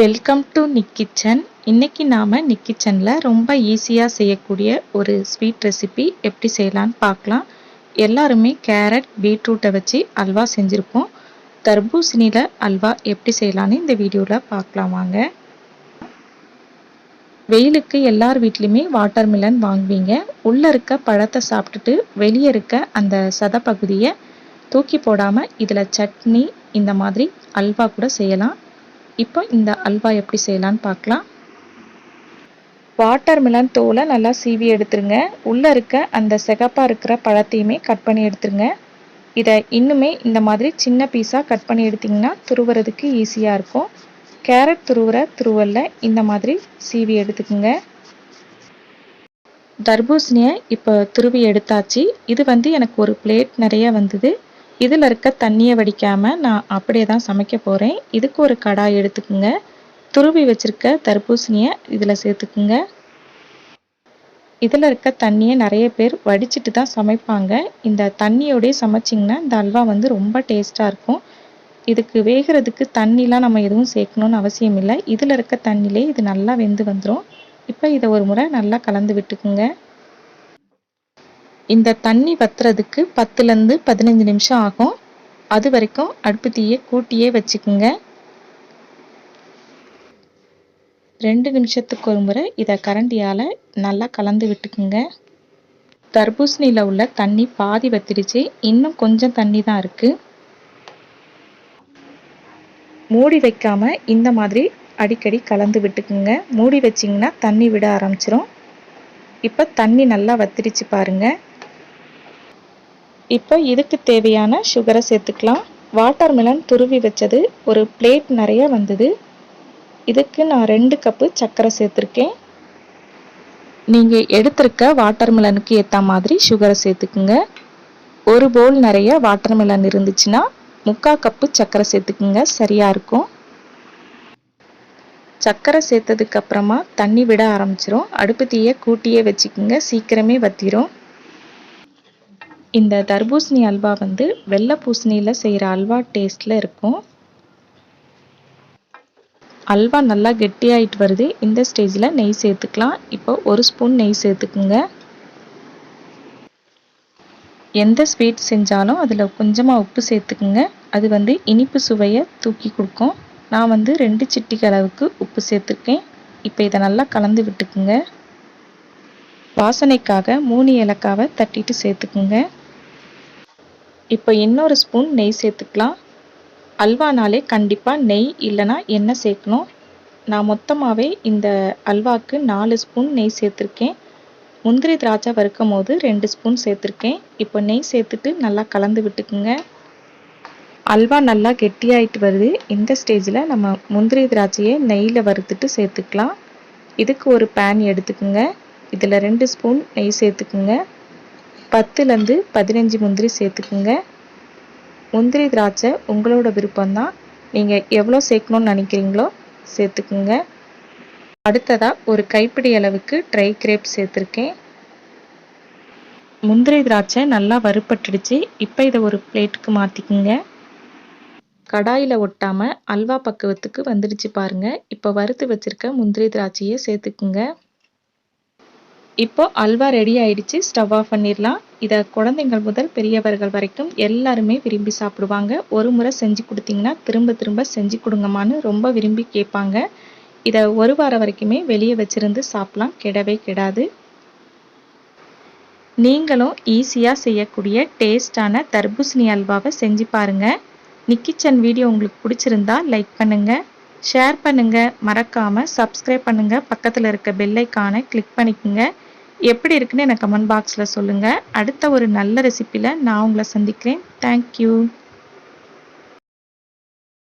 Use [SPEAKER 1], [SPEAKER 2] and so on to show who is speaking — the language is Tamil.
[SPEAKER 1] வெல்கம் டு நிக் கிச்சன் இன்னைக்கு நாம் நிக் கிச்சனில் ரொம்ப ஈஸியாக செய்யக்கூடிய ஒரு ஸ்வீட் ரெசிபி எப்படி செய்யலான்னு பார்க்கலாம். எல்லாருமே கேரட் பீட்ரூட்டை வச்சு அல்வா செஞ்சுருப்போம். தர்பூசணியில் அல்வா எப்படி செய்யலான்னு இந்த வீடியோவில் பார்க்கலாம் வாங்க. வெயிலுக்கு எல்லார் வீட்லேயுமே வாட்டர் மிலன் வாங்குவீங்க. உள்ளே இருக்க பழத்தை சாப்பிட்டுட்டு வெளியே இருக்க அந்த சத பகுதியை தூக்கி போடாமல் இதில் சட்னி இந்த மாதிரி அல்வா கூட செய்யலாம். இப்போ இந்த அல்வா எப்படி செய்யலான்னு பார்க்கலாம். வாட்டர் மிலன் தோலை நல்லா சீவி எடுத்துருங்க. உள்ளே இருக்க அந்த சிகப்பாக இருக்கிற பழத்தையுமே கட் பண்ணி எடுத்துருங்க. இதை இன்னுமே இந்த மாதிரி சின்ன பீஸாக கட் பண்ணி எடுத்திங்கன்னா துருவுறதுக்கு ஈஸியாக இருக்கும். கேரட் துருவுற துருவலில் இந்த மாதிரி சீவி எடுத்துக்குங்க. தர்பூசணியை இப்போ துருவி எடுத்தாச்சு. இது வந்து எனக்கு ஒரு பிளேட் நிறைய வந்தது. இதில் இருக்க தண்ணியை வடிக்காமல் நான் அப்படியே தான் சமைக்க போகிறேன் இதுக்கு ஒரு கடாய் எடுத்துக்கோங்க. துருவி வச்சுருக்க தர்பூசணியை இதில் சேர்த்துக்குங்க. இதில் இருக்க தண்ணியை நிறைய பேர் வடிச்சிட்டு தான் சமைப்பாங்க. இந்த தண்ணியோடய சமைச்சிங்கன்னா இந்த அல்வா வந்து ரொம்ப டேஸ்ட்டாக இருக்கும். இதுக்கு வேகிறதுக்கு தண்ணிலாம் நம்ம எதுவும் சேர்க்கணுன்னு அவசியம் இல்லை இதில் இருக்க தண்ணியிலே இது நல்லா வெந்து வந்துடும் இப்போ இதை ஒரு முறை நல்லா கலந்து விட்டுக்குங்க. இந்த தண்ணி வத்துறதுக்கு பத்துலேருந்து பதினஞ்சு நிமிஷம் ஆகும். அது வரைக்கும் அடுப்பு தீயை கூட்டியே வச்சுக்குங்க. ரெண்டு நிமிஷத்துக்கு ஒரு முறை இதை கரண்டியால் நல்லா கலந்து விட்டுக்குங்க. தர்பூசணியில் உள்ள தண்ணி பாதி வத்திடுச்சு. இன்னும் கொஞ்சம் தண்ணி தான் இருக்குது மூடி வைக்காமல் இந்த மாதிரி அடிக்கடி கலந்து விட்டுக்குங்க. மூடி வச்சிங்கன்னா தண்ணி விட ஆரம்பிச்சிரும். இப்போ தண்ணி நல்லா வத்திடுச்சு பாருங்கள் இப்போ இதுக்கு தேவையான சுகரை சேர்த்துக்கலாம். வாட்டர் மெலன் துருவி வச்சது ஒரு பிளேட் நிறைய வந்தது. இதுக்கு நான் ரெண்டு கப்பு சர்க்கரை சேர்த்துருக்கேன். நீங்கள் எடுத்திருக்க வாட்டர் மெலனுக்கு ஏற்ற மாதிரி சுகரை சேர்த்துக்குங்க. ஒரு பவுல் நிறைய வாட்டர் மெலன் இருந்துச்சுன்னா முக்கால் கப்பு சர்க்கரை சேர்த்துக்குங்க சரியாக இருக்கும். சர்க்கரை சேர்த்ததுக்கு அப்புறமா தண்ணி விட ஆரம்பிச்சிரும். அடுப்பு தீயை கூட்டியே வச்சுக்கோங்க சீக்கிரமே வத்திரும். இந்த தர்பூசணி அல்வா வந்து வெள்ளை பூசணியில் செய்கிற அல்வா டேஸ்ட்டில் இருக்கும். அல்வா நல்லா கெட்டியாயிட்டு வருது. இந்த ஸ்டேஜில் நெய் சேர்த்துக்கலாம். இப்போ ஒரு ஸ்பூன் நெய் சேர்த்துக்குங்க. எந்த ஸ்வீட் செஞ்சாலும் அதில் கொஞ்சமாக உப்பு சேர்த்துக்குங்க. அது வந்து இனிப்பு சுவையை தூக்கி கொடுக்கும். நான் வந்து ரெண்டு சிட்டிக்கு அளவுக்கு உப்பு சேர்த்துருக்கேன். இப்போ இதை நல்லா கலந்து விட்டுக்குங்க. வாசனைக்காக மூணு ஏலக்காவை தட்டிட்டு சேர்த்துக்குங்க. இப்போ இன்னொரு ஸ்பூன் நெய் சேர்த்துக்கலாம். அல்வானாலே கண்டிப்பாக நெய் இல்லைனா எண்ணெய் சேர்க்கணும். நான் மொத்தமாகவே இந்த அல்வாவுக்கு நாலு ஸ்பூன் நெய் சேர்த்துருக்கேன். முந்திரி திராட்சை வறுக்கும் போது ரெண்டு ஸ்பூன் சேர்த்துருக்கேன். இப்போ நெய் சேர்த்துட்டு நல்லா கலந்து விட்டுக்குங்க. அல்வா நல்லா கெட்டியாயிட்டு வருது. இந்த ஸ்டேஜில் நம்ம முந்திரி திராட்சையை நெய்யில் வறுத்துட்டு சேர்த்துக்கலாம். இதுக்கு ஒரு பேன் எடுத்துக்குங்க. இதில் ரெண்டு ஸ்பூன் நெய் சேர்த்துக்குங்க. பத்துலேருந்து பதினஞ்சு முந்திரி சேர்த்துக்குங்க. முந்திரி திராட்சை உங்களோட விருப்பம்தான் நீங்கள் எவ்வளோ சேர்க்கணுன்னு நினைக்கிறீங்களோ சேர்த்துக்குங்க. அடுத்ததாக ஒரு கைப்பிடி அளவுக்கு ட்ரை கிரேப் சேர்த்துருக்கேன். முந்திரி திராட்சை நல்லா வறுப்பட்டுடுச்சு இப்போ இதை ஒரு பிளேட்டுக்கு மாற்றிக்குங்க கடாயில் ஒட்டாமல் அல்வா பக்குவத்துக்கு வந்துடுச்சு பாருங்கள் இப்போ வறுத்து வச்சுருக்க முந்திரி திராட்சையை சேர்த்துக்குங்க. இப்போ அல்வா ரெடி ஆயிடுச்சு. ஸ்டவ் ஆஃப் பண்ணிடலாம். இதை குழந்தைங்கள் முதல் பெரியவர்கள் வரைக்கும் எல்லாருமே விரும்பி சாப்பிடுவாங்க. ஒரு முறை செஞ்சு கொடுத்தீங்கன்னா திரும்ப திரும்ப செஞ்சு கொடுங்கம்மான்னு ரொம்ப விரும்பி கேட்பாங்க. இதை ஒரு வாரம் வரைக்குமே வெளியே வச்சிருந்து சாப்பிடலாம். கெடவே கெடாது. நீங்களும் ஈஸியாக செய்யக்கூடிய டேஸ்டான தர்பூசணி அல்வாவை செஞ்சு பாருங்கள் நிக்கிச்சன் வீடியோ உங்களுக்கு பிடிச்சிருந்தா லைக் பண்ணுங்கள் ஷேர் பண்ணுங்கள் மறக்காமல் சப்ஸ்கிரைப் பண்ணுங்கள் பக்கத்தில் இருக்க பெல்லைக்கான கிளிக் பண்ணிக்கோங்க. எப்படி இருக்குன்னு எனக்கு கமெண்ட் பாக்ஸில் சொல்லுங்கள் அடுத்த ஒரு நல்ல ரெசிப்பியில் நான் உங்களை சந்திக்கிறேன். தேங்க்யூ